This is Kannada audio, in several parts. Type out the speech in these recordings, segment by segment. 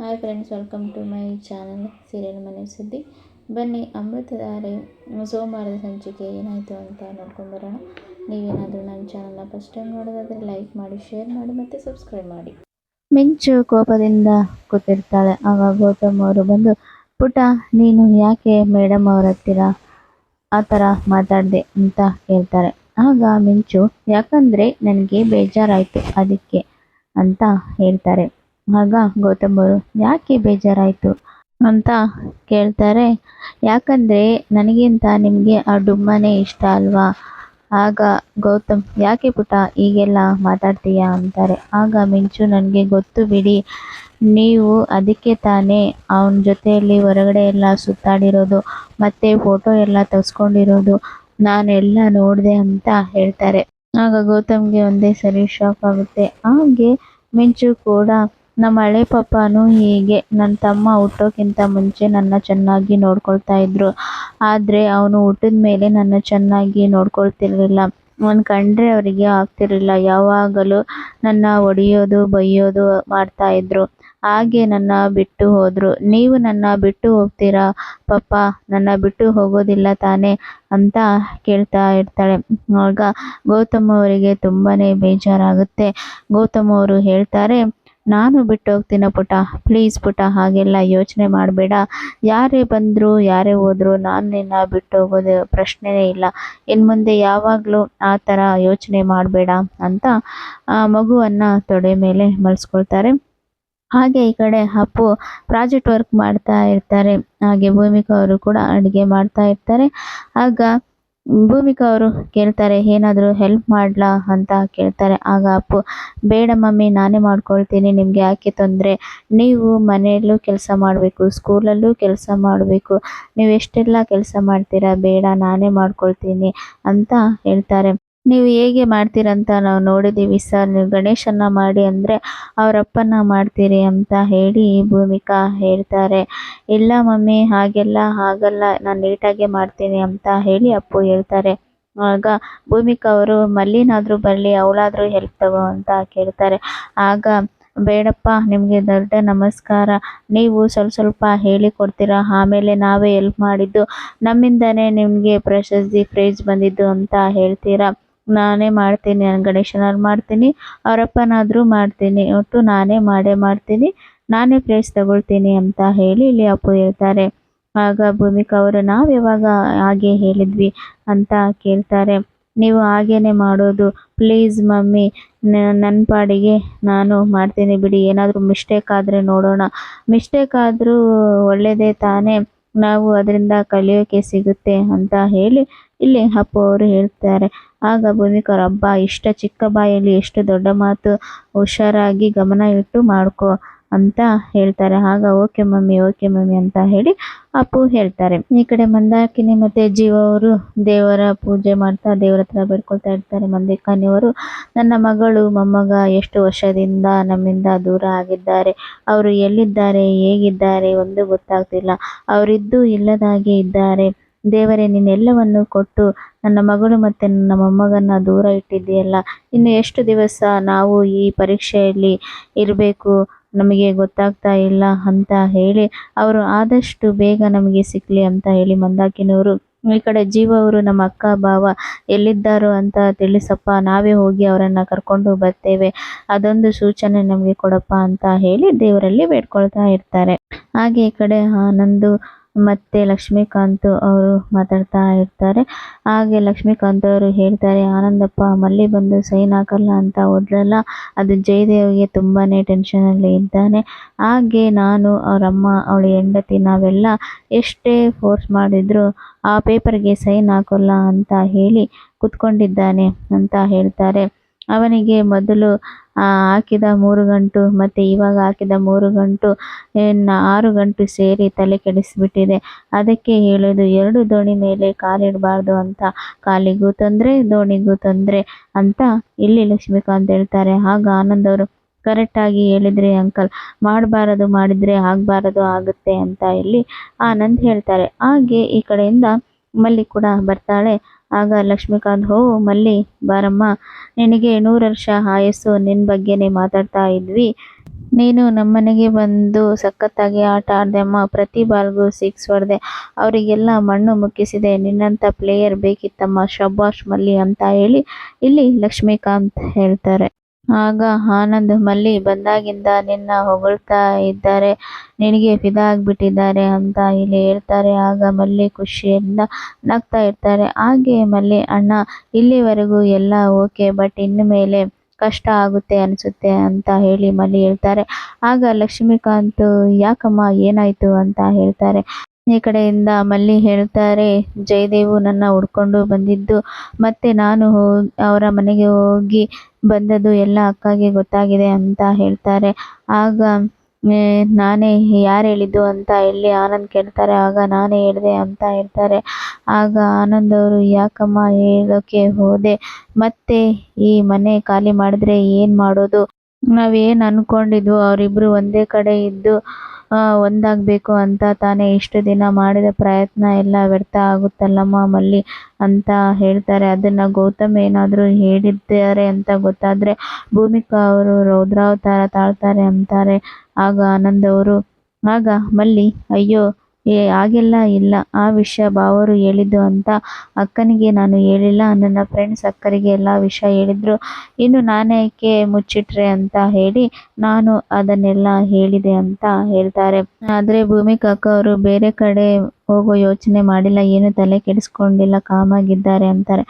Hi friends welcome to my channel serial ಮನೆ ಸುದ್ದಿ ಬನ್ನಿ ಅಮೃತಧಾರೆ ಸೋಮವಾರದ ಸಂಚಿಕೆ ಏನಾಯಿತು ಅಂತ ನೋಡ್ಕೊಂಡು ಬರೋಣ. ನೀವೇನಾದರೂ ನನ್ನ ಚಾನಲ್ನ ಫಸ್ಟ್ ಟೈಮ್ ನೋಡೋದಾದರೆ ಲೈಕ್ ಮಾಡಿ ಶೇರ್ ಮಾಡಿ ಮತ್ತು ಸಬ್ಸ್ಕ್ರೈಬ್ ಮಾಡಿ. ಮಿಂಚು ಕೋಪದಿಂದ ಕೂತಿರ್ತಾಳೆ. ಆಗ ಗೌತಮ್ ಅವರು ಬಂದು, ಪುಟ, ನೀನು ಯಾಕೆ ಮೇಡಮ್ ಅವ್ರ ಹತ್ತಿರ ಆ ಥರ ಮಾತಾಡಿದೆ? ಅಂತ ಹೇಳ್ತಾರೆ. ಆಗ ಮಿಂಚು, ಯಾಕಂದರೆ ನನಗೆ ಬೇಜಾರಾಯಿತು, ಅದಕ್ಕೆ, ಅಂತ ಹೇಳ್ತಾರೆ. ಆಗ ಗೌತಮರು, ಯಾಕೆ ಬೇಜಾರಾಯಿತು? ಅಂತ ಕೇಳ್ತಾರೆ. ಯಾಕಂದರೆ ನನಗಿಂತ ನಿಮಗೆ ಆ ಡುಮ್ಮನೇ ಇಷ್ಟ ಅಲ್ವಾ? ಆಗ ಗೌತಮ್, ಯಾಕೆ ಪುಟ ಈಗೆಲ್ಲ ಮಾತಾಡ್ತೀಯಾ? ಅಂತಾರೆ. ಆಗ ಮಿಂಚು, ನನಗೆ ಗೊತ್ತು ಬಿಡಿ. ನೀವು ಅದಕ್ಕೆ ತಾನೇ ಅವನ ಜೊತೆಯಲ್ಲಿ ಹೊರಗಡೆ ಎಲ್ಲ ಸುತ್ತಾಡಿರೋದು, ಮತ್ತು ಫೋಟೋ ಎಲ್ಲ ತೆಗೆಸ್ಕೊಂಡಿರೋದು ನಾನೆಲ್ಲ ನೋಡಿದೆ ಅಂತ ಹೇಳ್ತಾರೆ. ಆಗ ಗೌತಮ್ಗೆ ಒಂದೇ ಸರಿ ಶಾಕ್ ಆಗುತ್ತೆ. ಹಾಗೆ ಮಿಂಚು ಕೂಡ ನಮ್ಮ ಹಳೆ ಪಪ್ಪನೂ ಹೀಗೆ. ನನ್ನ ತಮ್ಮ ಹುಟ್ಟೋಕ್ಕಿಂತ ಮುಂಚೆ ನನ್ನ ಚೆನ್ನಾಗಿ ನೋಡ್ಕೊಳ್ತಾ ಇದ್ದರು ಆದರೆ ಅವನು ಹುಟ್ಟಿದ ಮೇಲೆ ನನ್ನ ಚೆನ್ನಾಗಿ ನೋಡ್ಕೊಳ್ತಿರ್ಲಿಲ್ಲ. ಅವನು ಕಂಡ್ರೆ ಅವರಿಗೆ ಆಗ್ತಿರಲಿಲ್ಲ. ಯಾವಾಗಲೂ ನನ್ನ ಒಡೆಯೋದು, ಬೈಯೋದು ಮಾಡ್ತಾ ಇದ್ರು. ಹಾಗೆ ನನ್ನ ಬಿಟ್ಟು ಹೋದರು. ನೀವು ನನ್ನ ಬಿಟ್ಟು ಹೋಗ್ತೀರಾ? ಪಪ್ಪ, ನನ್ನ ಬಿಟ್ಟು ಹೋಗೋದಿಲ್ಲ ತಾನೇ ಅಂತ ಕೇಳ್ತಾ ಇರ್ತಾಳೆ. ಆಗ ಗೌತಮ್ ಅವರಿಗೆ ತುಂಬಾ ಬೇಜಾರಾಗುತ್ತೆ. ಗೌತಮ್ ಅವರು ಹೇಳ್ತಾರೆ ನಾನು ಬಿಟ್ಟು ಹೋಗ್ತೀನ ಪುಟ ಪ್ಲೀಸ್ ಪುಟ ಹಾಗೆಲ್ಲ ಯೋಚನೆ ಮಾಡಬೇಡ. ಯಾರೇ ಬಂದರೂ, ಯಾರೇ ಹೋದರೂ ನಾನು ನಿನ್ನ ಬಿಟ್ಟು ಹೋಗೋದು ಪ್ರಶ್ನೆನೇ ಇಲ್ಲ. ಇನ್ನು ಮುಂದೆ ಯಾವಾಗಲೂ ಆ ಥರ ಯೋಚನೆ ಮಾಡಬೇಡ ಅಂತ ಮಗುವನ್ನು ತೊಡೆ ಮೇಲೆ ಮಲ್ಸ್ಕೊಳ್ತಾರೆ. ಹಾಗೆ ಈ ಕಡೆ ಅಪ್ಪು ಪ್ರಾಜೆಕ್ಟ್ ವರ್ಕ್ ಮಾಡ್ತಾ ಇರ್ತಾರೆ. ಹಾಗೆ ಭೂಮಿಕಾ ಅವರು ಕೂಡ ಅಡುಗೆ ಮಾಡ್ತಾ ಇರ್ತಾರೆ. ಆಗ ಭೂಮಿಕಾ ಅವರು ಕೇಳ್ತಾರೆ, ಏನಾದರೂ ಹೆಲ್ಪ್ ಮಾಡಲಾ? ಅಂತ ಕೇಳ್ತಾರೆ. ಆಗ ಅಪ್ಪು, ಬೇಡ ಮಮ್ಮಿ, ನಾನೇ ಮಾಡ್ಕೊಳ್ತೀನಿ, ನಿಮಗೆ ಯಾಕೆ ತೊಂದರೆ? ನೀವು ಮನೆಯಲ್ಲೂ ಕೆಲಸ ಮಾಡಬೇಕು, ಸ್ಕೂಲಲ್ಲೂ ಕೆಲಸ ಮಾಡಬೇಕು. ನೀವು ಎಷ್ಟೆಲ್ಲ ಕೆಲಸ ಮಾಡ್ತೀರಾ? ಬೇಡ, ನಾನೇ ಮಾಡ್ಕೊಳ್ತೀನಿ, ಅಂತ ಹೇಳ್ತಾರೆ. ನೀವು ಹೇಗೆ ಮಾಡ್ತೀರಂತ ನಾವು ನೋಡಿದ್ದೀವಿ ಸರ್. ನೀವು ಗಣೇಶನ್ನ ಮಾಡಿ ಅಂದರೆ ಅವರಪ್ಪನ ಮಾಡ್ತೀರಿ ಅಂತ ಹೇಳಿ ಭೂಮಿಕಾ ಹೇಳ್ತಾರೆ. ಇಲ್ಲ ಮಮ್ಮಿ, ಹಾಗೆಲ್ಲ ಆಗಲ್ಲ ನಾನು ನೀಟಾಗೆ ಮಾಡ್ತೀನಿ ಅಂತ ಹೇಳಿ ಅಪ್ಪು ಹೇಳ್ತಾರೆ. ಆಗ ಭೂಮಿಕಾ ಅವರು, ಮಲ್ಲಿನಾದರೂ ಬರಲಿ, ಅವಳಾದರೂ ಹೆಲ್ಪ್ ತಗೋ ಅಂತ ಕೇಳ್ತಾರೆ. ಆಗ, ಬೇಡಪ್ಪ, ನಿಮಗೆ ದೊಡ್ಡ ನಮಸ್ಕಾರ, ನೀವು ಸ್ವಲ್ಪ ಸ್ವಲ್ಪ ಹೇಳಿಕೊಡ್ತೀರಾ ಆಮೇಲೆ ನಾವೇ ಹೆಲ್ಪ್ ಮಾಡಿದ್ದು, ನಮ್ಮಿಂದನೇ ನಿಮಗೆ ಪ್ರಶಸ್ತಿ ಪ್ರೈಜ್ ಬಂದಿದ್ದು ಅಂತ ಹೇಳ್ತೀರಾ. ನಾನೇ ಮಾಡ್ತೀನಿ, ನಾನು ಗಣೇಶನಾದ್ರು ಮಾಡ್ತೀನಿ, ಅವರಪ್ಪನಾದರೂ ಮಾಡ್ತೀನಿ, ಒಟ್ಟು ನಾನೇ ಮಾಡೇ ಮಾಡ್ತೀನಿ, ನಾನೇ ಪ್ರೈಸ್ ತಗೊಳ್ತೀನಿ ಅಂತ ಹೇಳಿ ಇಲ್ಲಿ ಅಪ್ಪು ಹೇಳ್ತಾರೆ. ಆಗ ಭೂಮಿಕಾ ಅವರು, ನಾವು ಯಾವಾಗ ಹಾಗೆ ಹೇಳಿದ್ವಿ? ಅಂತ ಕೇಳ್ತಾರೆ. ನೀವು ಹಾಗೇನೆ ಮಾಡೋದು ಪ್ಲೀಸ್ ಮಮ್ಮಿ ನನ್ನ ಪಾಡಿಗೆ ನಾನು ಮಾಡ್ತೀನಿ ಬಿಡಿ, ಏನಾದರೂ ಮಿಸ್ಟೇಕ್ ಆದರೆ ನೋಡೋಣ. ಮಿಸ್ಟೇಕ್ ಆದರೂ ಒಳ್ಳೆಯದೇ ತಾನೇ. ನಾವು ಅದರಿಂದ ಕಲಿಯೋಕೆ ಸಿಗುತ್ತೆ ಅಂತ ಹೇಳಿ ಇಲ್ಲಿ ಅಪ್ಪು ಅವರು ಹೇಳ್ತಾರೆ. ಆಗ ಭೂಮಿಕಾ ಹಬ್ಬ, ಇಷ್ಟ ಚಿಕ್ಕ ಬಾಯಲ್ಲಿ ಎಷ್ಟು ದೊಡ್ಡ ಮಾತು, ಹುಷಾರಾಗಿ ಗಮನ ಇಟ್ಟು ಮಾಡ್ಕೋ. ಅಂತ ಹೇಳ್ತಾರೆ. ಆಗ ಓಕೆ ಮಮ್ಮಿ ಓಕೆ ಮಮ್ಮಿ ಅಂತ ಹೇಳಿ ಅಪ್ಪು ಹೇಳ್ತಾರೆ. ಈ ಕಡೆ ಮಂದಾಕಿನಿ ಮತ್ತೆ ಜೀವ ಅವರು ದೇವರ ಪೂಜೆ ಮಾಡ್ತಾ ದೇವರ ಹತ್ರ ಬೇಡ್ಕೊಳ್ತಾ ಇರ್ತಾರೆ. ಮಂದಿಕಾನಿಯವರು ನನ್ನ ಮಗಳು ಮೊಮ್ಮಗ ಎಷ್ಟು ವರ್ಷದಿಂದ ನಮ್ಮಿಂದ ದೂರ ಆಗಿದ್ದಾರೆ. ಅವರು ಎಲ್ಲಿದ್ದಾರೆ, ಹೇಗಿದ್ದಾರೆ ಒಂದು ಗೊತ್ತಾಗ್ತಿಲ್ಲ. ಅವರಿದ್ದು ಇಲ್ಲದಾಗೆ ಇದ್ದಾರೆ. ದೇವರೇ, ನೀನೆಲ್ಲವನ್ನು ಕೊಟ್ಟು ನನ್ನ ಮಗಳು ಮತ್ತು ನನ್ನ ಮೊಮ್ಮಗನ್ನ ದೂರ ಇಟ್ಟಿದ್ದೀಯಲ್ಲ. ಇನ್ನು ಎಷ್ಟು ದಿವಸ ನಾವು ಈ ಪರೀಕ್ಷೆಯಲ್ಲಿ ಇರಬೇಕು? ನಮಗೆ ಗೊತ್ತಾಗ್ತಾ ಇಲ್ಲ ಅಂತ ಹೇಳಿ ಅವರು ಆದಷ್ಟು ಬೇಗ ನಮಗೆ ಸಿಕ್ಕಲಿ ಅಂತ ಹೇಳಿ ಮಂದಾಕಿನವರು. ಈ ಕಡೆ ಜೀವ ಅವರು ನಮ್ಮ ಅಕ್ಕ, ಭಾವ ಎಲ್ಲಿದ್ದಾರೋ ಅಂತ ತಿಳಿಸಪ್ಪ, ನಾವೇ ಹೋಗಿ ಅವರನ್ನು ಕರ್ಕೊಂಡು ಬರ್ತೇವೆ. ಅದೊಂದು ಸೂಚನೆ ನಮಗೆ ಕೊಡಪ್ಪ ಅಂತ ಹೇಳಿ ದೇವರಲ್ಲಿ ಬೇಡ್ಕೊಳ್ತಾ ಇರ್ತಾರೆ. ಹಾಗೆ ಈ ಕಡೆ ಆನಂದು ಮತ್ತು ಲಕ್ಷ್ಮೀಕಾಂತ್ ಅವರು ಮಾತಾಡ್ತಾ ಇರ್ತಾರೆ. ಹಾಗೆ ಲಕ್ಷ್ಮೀಕಾಂತ್ ಅವರು ಹೇಳ್ತಾರೆ, ಆನಂದಪ್ಪ, ಮಲ್ಲಿ ಬಂದು ಸೈನ್ ಹಾಕಲ್ಲ ಅಂತ ಹೋದ್ರಲ್ಲ, ಅದು ಜಯದೇವ್ಗೆ ತುಂಬಾ ಟೆನ್ಷನಲ್ಲಿ ಇದ್ದಾನೆ. ಹಾಗೆ ನಾನು, ಅವರಮ್ಮ, ಅವಳ ಹೆಂಡತಿ ನಾವೆಲ್ಲ ಎಷ್ಟೇ ಫೋರ್ಸ್ ಮಾಡಿದ್ರು ಆ ಪೇಪರ್ಗೆ ಸೈನ್ ಹಾಕೋಲ್ಲ ಅಂತ ಹೇಳಿ ಕುತ್ಕೊಂಡಿದ್ದಾನೆ, ಅಂತ ಹೇಳ್ತಾರೆ. ಅವನಿಗೆ ಮೊದಲು ಹಾಕಿದ ಮೂರು ಗಂಟು, ಮತ್ತು ಇವಾಗ ಹಾಕಿದ ಮೂರು ಗಂಟು ಆರು ಗಂಟು ಸೇರಿ ತಲೆ ಕೆಡಿಸಿಬಿಟ್ಟಿದೆ. ಅದಕ್ಕೆ ಹೇಳೋದು ಎರಡು ದೋಣಿ ಮೇಲೆ ಕಾಲಿಡಬಾರ್ದು ಅಂತ. ಕಾಲಿಗೂ ತೊಂದರೆ, ದೋಣಿಗೂ ತೊಂದರೆ ಅಂತ ಇಲ್ಲಿ ಲಕ್ಷ್ಮೀಕಾಂತ್ ಹೇಳ್ತಾರೆ. ಆಗ ಆನಂದ್ ಅವರು ಕರೆಕ್ಟಾಗಿ ಹೇಳಿದ್ರಿ ಅಂಕಲ್, ಮಾಡಬಾರದು, ಮಾಡಿದರೆ ಆಗಬಾರದು, ಆಗುತ್ತೆ ಅಂತ ಇಲ್ಲಿ ಆನಂದ್ ಹೇಳ್ತಾರೆ. ಹಾಗೆ ಈ ಕಡೆಯಿಂದ ಮಲ್ಲಿ ಕೂಡ ಬರ್ತಾಳೆ. ಆಗ ಲಕ್ಷ್ಮೀಕಾಂತ್, ಹೋ ಮಲ್ಲಿ, ಬಾರಮ್ಮ. ನಿನಗೆ ನೂರು ವರ್ಷ ಆಯಸ್ಸು. ನಿನ್ನ ಬಗ್ಗೆನೇ ಮಾತಾಡ್ತಾ ಇದ್ವಿ. ನೀನು ನಮ್ಮನೆಗೆ ಬಂದು ಸಖತ್ತಾಗಿ ಆಟ ಆಡ್ದೆ ಅಮ್ಮ. ಪ್ರತಿ ಬಾಲ್ಗೂ ಸಿಕ್ಸ್ ಹೊಡೆದೆ. ಅವರಿಗೆಲ್ಲ ಮಣ್ಣು ಮುಕ್ಕಿಸಿದೆ. ನಿನ್ನಂಥ ಪ್ಲೇಯರ್ ಬೇಕಿತ್ತಮ್ಮ. ಶಬ್ಬಾಷ್ ಮಲ್ಲಿ ಅಂತ ಹೇಳಿ ಇಲ್ಲಿ ಲಕ್ಷ್ಮೀಕಾಂತ್ ಹೇಳ್ತಾರೆ. ಆಗ ಆನಂದ್ ಮಲ್ಲಿ, ಬಂದಾಗಿಂದ ನಿನ್ನ ಹೊಗಳ್ತಾ ಇದ್ದಾರೆ, ನಿನಗೆ ಫಿದಾ ಆಗಿಬಿಟ್ಟಿದ್ದಾರೆ ಅಂತ ಇಲ್ಲಿ ಹೇಳ್ತಾರೆ. ಆಗ ಮಲ್ಲಿ ಖುಷಿಯಿಂದ ನಗ್ತಾ ಇರ್ತಾರೆ. ಹಾಗೆ ಮಲ್ಲಿ, ಅಣ್ಣ, ಇಲ್ಲಿವರೆಗೂ ಎಲ್ಲ ಓಕೆ, ಬಟ್ ಇನ್ನು ಮೇಲೆ ಕಷ್ಟ ಆಗುತ್ತೆ ಅನಿಸುತ್ತೆ ಅಂತ ಹೇಳಿ ಮಲ್ಲಿ ಹೇಳ್ತಾರೆ. ಆಗ ಲಕ್ಷ್ಮೀಕಾಂತ್, ಯಾಕಮ್ಮ ಏನಾಯ್ತು ಅಂತ ಹೇಳ್ತಾರೆ. ಈ ಕಡೆಯಿಂದ ಮಲ್ಲಿ ಹೇಳ್ತಾರೆ, ಜಯದೇವು ನನ್ನ ಹುಡ್ಕೊಂಡು ಬಂದಿದ್ದು, ಮತ್ತೆ ನಾನು ಅವರ ಮನೆಗೆ ಹೋಗಿ ಬಂದದ್ದು ಎಲ್ಲ ಅಕ್ಕಗೆ ಗೊತ್ತಾಗಿದೆ ಅಂತ ಹೇಳ್ತಾರೆ. ಆಗ ನಾನೇ ಯಾರು ಹೇಳಿದ್ದು ಅಂತ ಹೇಳಿ ಆನಂದ್ ಕೇಳ್ತಾರೆ. ಆಗ ನಾನೇ ಹೇಳಿದೆ ಅಂತ ಹೇಳ್ತಾರೆ. ಆಗ ಆನಂದ್ ಅವರು, ಯಾಕಮ್ಮ ಹೇಳೋಕೆ ಹೋದೆ? ಮತ್ತೆ ಈ ಮನೆ ಖಾಲಿ ಮಾಡಿದ್ರೆ ಏನು ಮಾಡೋದು? ನಾವೇನು ಅನ್ಕೊಂಡಿದ್ವು? ಅವರಿಬ್ಬರು ಒಂದೇ ಕಡೆ ಇದ್ದು ಒಂದಾಗಬೇಕು ಅಂತ ತಾನೇ ಇಷ್ಟು ದಿನ ಮಾಡಿದ ಪ್ರಯತ್ನ ಎಲ್ಲ ವ್ಯರ್ಥ ಆಗುತ್ತಲ್ಲಮ್ಮ ಮಲ್ಲಿ ಅಂತ ಹೇಳ್ತಾರೆ. ಅದನ್ನು ಗೌತಮ್ ಏನಾದರೂ ಹೇಳಿದ್ದಾರೆ ಅಂತ ಗೊತ್ತಾದರೆ ಭೂಮಿಕಾ ಅವರು ರೌದ್ರಾವತಾರ ತಾಳ್ತಾರೆ ಅಂತಾರೆ. ಆಗ ಆನಂದ್ ಅವರು, ಆಗ ಮಲ್ಲಿ, ಅಯ್ಯೋ ಏ, ಹಾಗೆಲ್ಲ ಇಲ್ಲ. ಆ ವಿಷಯ ಬಾವರು ಹೇಳಿದ್ದು ಅಂತ ಅಕ್ಕನಿಗೆ ನಾನು ಹೇಳಿಲ್ಲ. ನನ್ನ ಫ್ರೆಂಡ್ಸ್ ಅಕ್ಕರಿಗೆ ಎಲ್ಲ ವಿಷಯ ಹೇಳಿದ್ರು. ಇನ್ನು ನಾನೇಕೆ ಮುಚ್ಚಿಟ್ರೆ ಅಂತ ಹೇಳಿ ನಾನು ಅದನ್ನೆಲ್ಲ ಹೇಳಿದೆ ಅಂತ ಹೇಳ್ತಾರೆ. ಆದರೆ ಭೂಮಿಕಾ ಅಕ್ಕ ಅವರು ಬೇರೆ ಕಡೆ ಹೋಗೋ ಯೋಚನೆ ಮಾಡಿಲ್ಲ, ಏನು ತಲೆ ಕೆಡಿಸ್ಕೊಂಡಿಲ್ಲ, ಕಾಮಾಗಿದ್ದಾರೆ ಅಂತಾರೆ.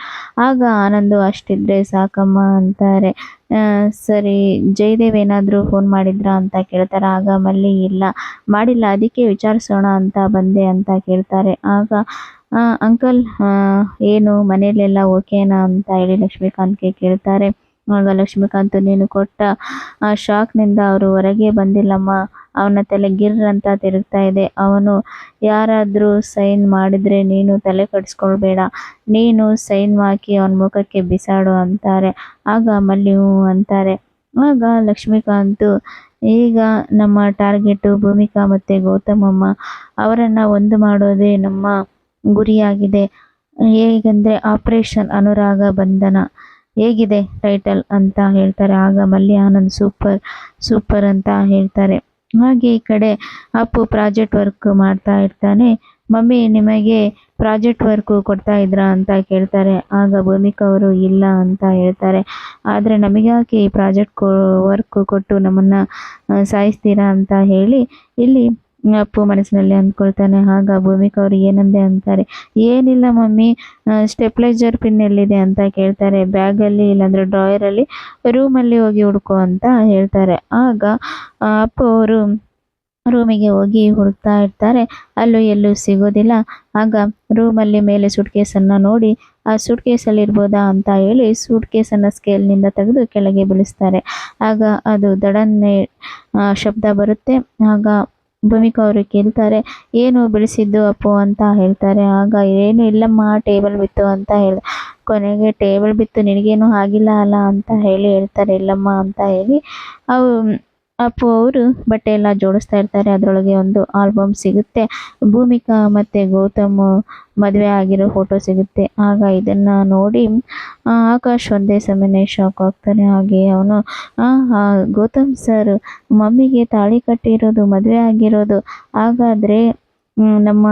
ಆಗ ಆನಂದು ಅಷ್ಟಿದ್ರೆ ಸಾಕಮ್ಮ ಅಂತಾರೆ. ಸರಿ, ಜಯದೇವ್ ಏನಾದರೂ ಫೋನ್ ಮಾಡಿದ್ರಾ ಅಂತ ಕೇಳ್ತಾರೆ. ಆಗ ಮಲ್ಲಿ, ಇಲ್ಲ, ಮಾಡಿಲ್ಲ, ಅದಕ್ಕೆ ವಿಚಾರಿಸೋಣ ಅಂತ ಬಂದೆ ಅಂತ ಕೇಳ್ತಾರೆ. ಆಗ ಅಂಕಲ್ ಏನು, ಮನೆಯಲ್ಲೆಲ್ಲ ಓಕೆನಾ ಅಂತ ಹೇಳಿ ಲಕ್ಷ್ಮೀಕಾಂತ್ಗೆ ಕೇಳ್ತಾರೆ. ಆಗ ಲಕ್ಷ್ಮೀಕಾಂತ್, ನೀನು ಕೊಟ್ಟ, ಆ ಶಾಕ್ನಿಂದ ಅವರು ಹೊರಗೆ ಬಂದಿಲ್ಲಮ್ಮ. ಅವನ ತಲೆ ಗಿರ್ ಅಂತ ತಿರುಗ್ತಾ ಇದೆ. ಅವನು, ಯಾರಾದರೂ ಸೈನ್ ಮಾಡಿದ್ರೆ ನೀನು ತಲೆ ಕಡಿಸ್ಕೊಳ್ಬೇಡ. ನೀನು ಸೈನ್ ಹಾಕಿ ಅವನ ಮುಖಕ್ಕೆ ಬಿಸಾಡು ಅಂತಾರೆ. ಆಗ ಮಲ್ಲಿ ಅಂತಾರೆ. ಆಗ ಲಕ್ಷ್ಮೀಕಾಂತು, ಈಗ ನಮ್ಮ ಟಾರ್ಗೆಟು ಭೂಮಿಕಾ ಮತ್ತು ಗೌತಮಮ್ಮ, ಅವರನ್ನು ಒಂದು ಮಾಡೋದೇ ನಮ್ಮ ಗುರಿಯಾಗಿದೆ. ಹೇಗೆಂದರೆ ಆಪರೇಷನ್ ಅನುರಾಗ ಬಂಧನ. ಹೇಗಿದೆ ಟೈಟಲ್? ಅಂತ ಹೇಳ್ತಾರೆ. ಆಗ ಮಲ್ಲಿ, ಆನಂದ್ ಸೂಪರ್ ಸೂಪರ್ ಅಂತ ಹೇಳ್ತಾರೆ. ಹಾಗೆ ಈ ಕಡೆ ಅಪ್ಪು ಪ್ರಾಜೆಕ್ಟ್ ವರ್ಕ್ ಮಾಡ್ತಾ ಇರ್ತಾನೆ. ಮಮ್ಮಿ, ನಿಮಗೆ ಪ್ರಾಜೆಕ್ಟ್ ವರ್ಕು ಕೊಡ್ತಾ ಇದ್ರಾ ಅಂತ ಕೇಳ್ತಾರೆ. ಆಗ ಭೂಮಿಕಾ ಅವರು, ಇಲ್ಲ ಅಂತ ಹೇಳ್ತಾರೆ. ಆದರೆ ನಮಗ್ಯಾಕೆ ಈ ಪ್ರಾಜೆಕ್ಟ್ ಕೊ, ವರ್ಕ್ ಕೊಟ್ಟು ನಮ್ಮನ್ನು ಸಾಯಿಸ್ತೀರಾ ಅಂತ ಹೇಳಿ ಇಲ್ಲಿ ಅಪ್ಪು ಮನಸ್ಸಿನಲ್ಲಿ ಅಂದ್ಕೊಳ್ತಾನೆ, ಆಗ ಭೂಮಿಕಾ ಅವರು ಏನಂದೆ ಅಂತಾರೆ? ಏನಿಲ್ಲ ಮಮ್ಮಿ ಸ್ಟೆಪ್ಲೈಜರ್ ಪಿನ್ ಎಲ್ಲಿದೆ ಅಂತ ಕೇಳ್ತಾರೆ. ಬ್ಯಾಗಲ್ಲಿ ಇಲ್ಲಾಂದರೆ ಡ್ರಾಯರಲ್ಲಿ ರೂಮಲ್ಲಿ ಹೋಗಿ ಹುಡುಕೋ ಅಂತ ಹೇಳ್ತಾರೆ. ಆಗ ಅಪ್ಪು ಅವರು ರೂಮಿಗೆ ಹೋಗಿ ಹುಡುಕ್ತಾ ಇರ್ತಾರೆ. ಅಲ್ಲೂ ಎಲ್ಲೂ ಸಿಗೋದಿಲ್ಲ. ಆಗ ರೂಮಲ್ಲಿ ಮೇಲೆ ಸೂಟ್ ಕೇಸನ್ನು ನೋಡಿ, ಆ ಸೂಟ್ ಕೇಸಲ್ಲಿ ಇರ್ಬೋದಾ ಅಂತ ಹೇಳಿ ಸೂಟ್ ಕೇಸನ್ನು ಸ್ಕೇಲ್ನಿಂದ ತೆಗೆದು ಕೆಳಗೆ ಬೀಳಿಸ್ತಾರೆ. ಆಗ ಅದು ದಡನ್ನೇ ಶಬ್ದ ಬರುತ್ತೆ. ಆಗ ಭೂಮಿಕಾ ಅವರು ಕೇಳ್ತಾರೆ, ಏನು ಬೆಳೆಸಿದ್ದು ಅಪ್ಪು? ಅಂತ ಹೇಳ್ತಾರೆ. ಆಗ, ಏನು ಇಲ್ಲಮ್ಮ, ಟೇಬಲ್ ಬಿತ್ತು ಅಂತ ಹೇಳ್ದೆ ಕೊನೆಗೆ ಟೇಬಲ್ ಬಿತ್ತು, ನಿನಗೇನು ಆಗಿಲ್ಲ ಅಲ್ಲ? ಅಂತ ಹೇಳಿ ಹೇಳ್ತಾರೆ, ಇಲ್ಲಮ್ಮ, ಅಂತ ಹೇಳಿ, ಅವು ಅಪ್ಪು ಅವರು ಬಟ್ಟೆ ಎಲ್ಲ ಜೋಡಿಸ್ತಾ ಇರ್ತಾರೆ. ಅದರೊಳಗೆ ಒಂದು ಆಲ್ಬಮ್ ಸಿಗುತ್ತೆ. ಭೂಮಿಕಾ ಮತ್ತು ಗೌತಮ್ ಮದುವೆ ಆಗಿರೋ ಫೋಟೋ ಸಿಗುತ್ತೆ. ಆಗ ಇದನ್ನು ನೋಡಿ ಆಕಾಶ್ ಒಂದೇ ಸಮಯನೇ ಶಾಕ್ ಆಗ್ತಾನೆ. ಹಾಗೆ ಅವನು ಗೌತಮ್ ಸರ್ ಮಮ್ಮಿಗೆ ತಾಳಿ ಕಟ್ಟಿರೋದು, ಮದುವೆ ಆಗಿರೋದು. ಹಾಗಾದರೆ ನಮ್ಮ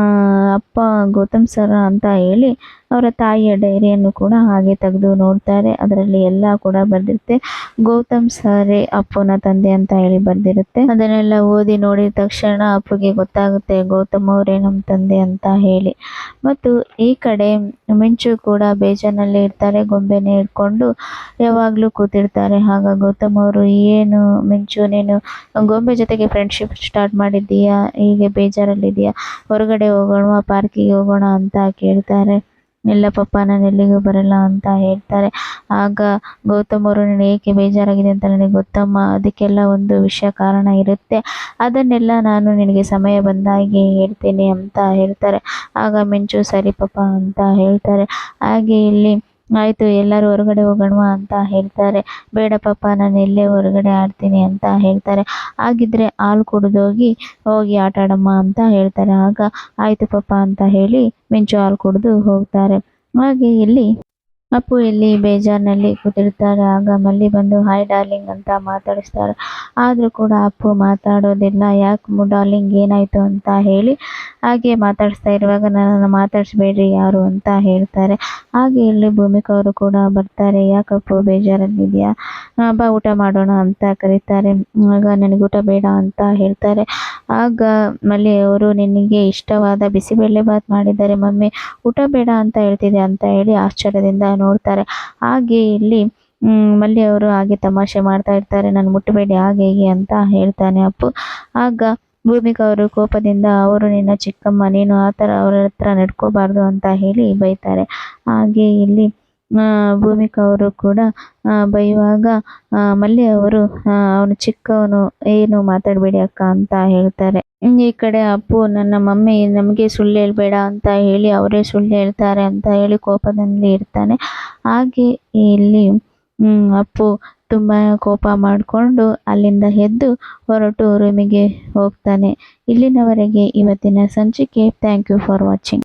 ಅಪ್ಪ ಗೌತಮ್ ಸರ್ ಅಂತ ಹೇಳಿ ಅವರ ತಾಯಿಯ ಡೈರಿಯನ್ನು ಕೂಡ ಹಾಗೆ ತೆಗೆದು ನೋಡ್ತಾರೆ. ಅದರಲ್ಲಿ ಎಲ್ಲ ಕೂಡ ಬರೆದಿರುತ್ತೆ. ಗೌತಮ್ ಸರೇ ಅಪ್ಪನ ತಂದೆ ಅಂತ ಹೇಳಿ ಬರೆದಿರುತ್ತೆ. ಅದನ್ನೆಲ್ಲ ಓದಿ ನೋಡಿದ ತಕ್ಷಣ ಅಪ್ಪಗೆ ಗೊತ್ತಾಗುತ್ತೆ, ಗೌತಮ್ ಅವರೇ ನಮ್ಮ ತಂದೆ ಅಂತ ಹೇಳಿ. ಮತ್ತು ಈ ಕಡೆ ಮಿಂಚು ಕೂಡ ಬೇಜಾನಲ್ಲಿ ಇರ್ತಾರೆ, ಗೊಂಬೆನೇ ಇಟ್ಕೊಂಡು ಯಾವಾಗಲೂ ಕೂತಿರ್ತಾರೆ. ಹಾಗ ಗೌತಮ್ ಅವರು, ಏನು ಮಿಂಚು, ನೀನು ಗೊಂಬೆ ಜೊತೆಗೆ ಫ್ರೆಂಡ್ಶಿಪ್ ಸ್ಟಾರ್ಟ್ ಮಾಡಿದ್ದೀಯಾ? ಹೀಗೆ ಬೇಜಾರಲ್ಲಿದೆಯಾ ಹೊರಗಡೆ ಹೋಗೋಣ, ಪಾರ್ಕಿಗೆ ಹೋಗೋಣ ಅಂತ ಕೇಳ್ತಾರೆ. ಇಲ್ಲ ಪಪ್ಪ, ನಾನು ಎಲ್ಲಿಗೂ ಬರಲ್ಲ ಅಂತ ಹೇಳ್ತಾರೆ. ಆಗ ಗೌತಮ್ ಅವರು ನನಗೆ ಏಕೆ ಬೇಜಾರಾಗಿದೆ ಅಂತ ನನಗೆ ಗೊತ್ತಮ್ಮ. ಅದಕ್ಕೆಲ್ಲ ಒಂದು ವಿಷಯ ಕಾರಣ ಇರುತ್ತೆ. ಅದನ್ನೆಲ್ಲ ನಾನು ನಿನಗೆ ಸಮಯ ಬಂದಾಗೆ ಹೇಳ್ತೇನೆ ಅಂತ ಹೇಳ್ತಾರೆ. ಆಗ ಮಿಂಚು, ಸರಿ ಪಪ್ಪ ಅಂತ ಹೇಳ್ತಾರೆ. ಹಾಗೆ ಇಲ್ಲಿ ಆಯಿತು, ಎಲ್ಲರೂ ಹೊರಗಡೆ ಹೋಗೋಣ ಅಂತ ಹೇಳ್ತಾರೆ. ಬೇಡ ಪಾಪ, ನಾನು ಇಲ್ಲೇ ಹೊರಗಡೆ ಆಡ್ತೀನಿ ಅಂತ ಹೇಳ್ತಾರೆ. ಹಾಗಿದ್ರೆ ಹಾಲು ಕುಡಿದೋಗಿ, ಹೋಗಿ ಆಟ ಆಡಮ್ಮ ಅಂತ ಹೇಳ್ತಾರೆ. ಆಗ, ಆಯಿತು ಪಾಪ, ಅಂತ ಹೇಳಿ ಮಿಂಚು ಹಾಲು ಕುಡಿದು ಹೋಗ್ತಾರೆ. ಹಾಗೆ ಇಲ್ಲಿ ಅಪ್ಪು ಇಲ್ಲಿ ಬೇಜಾರಿನಲ್ಲಿ ಕೂತಿರ್ತಾರೆ. ಆಗ ಮಲ್ಲಿ ಬಂದು ಹಾಯ್ ಡಾರ್ಲಿಂಗ್ ಅಂತ ಮಾತಾಡಿಸ್ತಾರೆ. ಆದರೂ ಕೂಡ ಅಪ್ಪು ಮಾತಾಡೋದಿಲ್ಲ. ಯಾಕೆ ಡಾರ್ಲಿಂಗ್ ಏನಾಯಿತು ಅಂತ ಹೇಳಿ ಹಾಗೆ ಮಾತಾಡಿಸ್ತಾ ಇರುವಾಗ, ನನ್ನನ್ನು ಮಾತಾಡಿಸ್ಬೇಡ್ರಿ ಯಾರು ಅಂತ ಹೇಳ್ತಾರೆ. ಹಾಗೆ ಇಲ್ಲಿ ಭೂಮಿಕಾ ಅವರು ಕೂಡ ಬರ್ತಾರೆ. ಯಾಕಪ್ಪು ಬೇಜಾರಲ್ಲಿದೆಯಾ ಬಾ, ಊಟ ಮಾಡೋಣ ಅಂತ ಕರೀತಾರೆ. ಆಗ, ನನಗೆ ಊಟ ಬೇಡ ಅಂತ ಹೇಳ್ತಾರೆ. ಆಗ ಮಲ್ಲಿ ಅವರು, ನಿನಗೆ ಇಷ್ಟವಾದ ಬಿಸಿಬೇಳೆ ಬಾತ್ ಮಾಡಿದ್ದಾರೆ ಮಮ್ಮಿ. ಊಟ ಬೇಡ ಅಂತ ಹೇಳ್ತಿದೆ ಅಂತ ಹೇಳಿ ಆಶ್ಚರ್ಯದಿಂದ ನೋಡ್ತಾರೆ. ಹಾಗೆ ಇಲ್ಲಿ ಮಲ್ಲಿ ಅವರು ಹಾಗೆ ತಮಾಷೆ ಮಾಡ್ತಾ ಇರ್ತಾರೆ. ನಾನು ಮುಟ್ಟಬೇಡಿ, ಹಾಗೆ ಹೀಗೆ ಅಂತ ಹೇಳ್ತಾನೆ ಅಪ್ಪು. ಆಗ ಭೂಮಿಕಾ ಅವರು ಕೋಪದಿಂದ, ಅವರು ನಿನ್ನ ಚಿಕ್ಕಮ್ಮ, ನೀನು ಆ ಥರ, ಅವರ ಹತ್ರ ನಡ್ಕೋಬಾರ್ದು ಅಂತ ಹೇಳಿ ಬೈತಾರೆ. ಹಾಗೆ ಇಲ್ಲಿ ಭೂಮಿಕಾ ಅವರು ಕೂಡ ಬೈಯುವಾಗ ಮಲ್ಲಿ ಅವರು ಅವನು ಚಿಕ್ಕವನು, ಏನು ಮಾತಾಡಬೇಡಿ ಅಕ್ಕ ಅಂತ ಹೇಳ್ತಾರೆ. ಈ ಕಡೆ ಅಪ್ಪು, ನನ್ನ ಮಮ್ಮಿ ನಮಗೆ ಸುಳ್ಳು ಹೇಳ್ಬೇಡ ಅಂತ ಹೇಳಿ ಅವರೇ ಸುಳ್ಳು ಹೇಳ್ತಾರೆ ಅಂತ ಹೇಳಿ ಕೋಪದಲ್ಲಿ ಇರ್ತಾನೆ. ಹಾಗೆ ಇಲ್ಲಿ ಅಪ್ಪು ತುಂಬ ಕೋಪ ಮಾಡಿಕೊಂಡು ಅಲ್ಲಿಂದ ಎದ್ದು ಹೊರಟು ರೂಮಿಗೆ ಹೋಗ್ತಾನೆ. ಇಲ್ಲಿನವರೆಗೆ ಇವತ್ತಿನ ಸಂಚಿಕೆ. Thank you for watching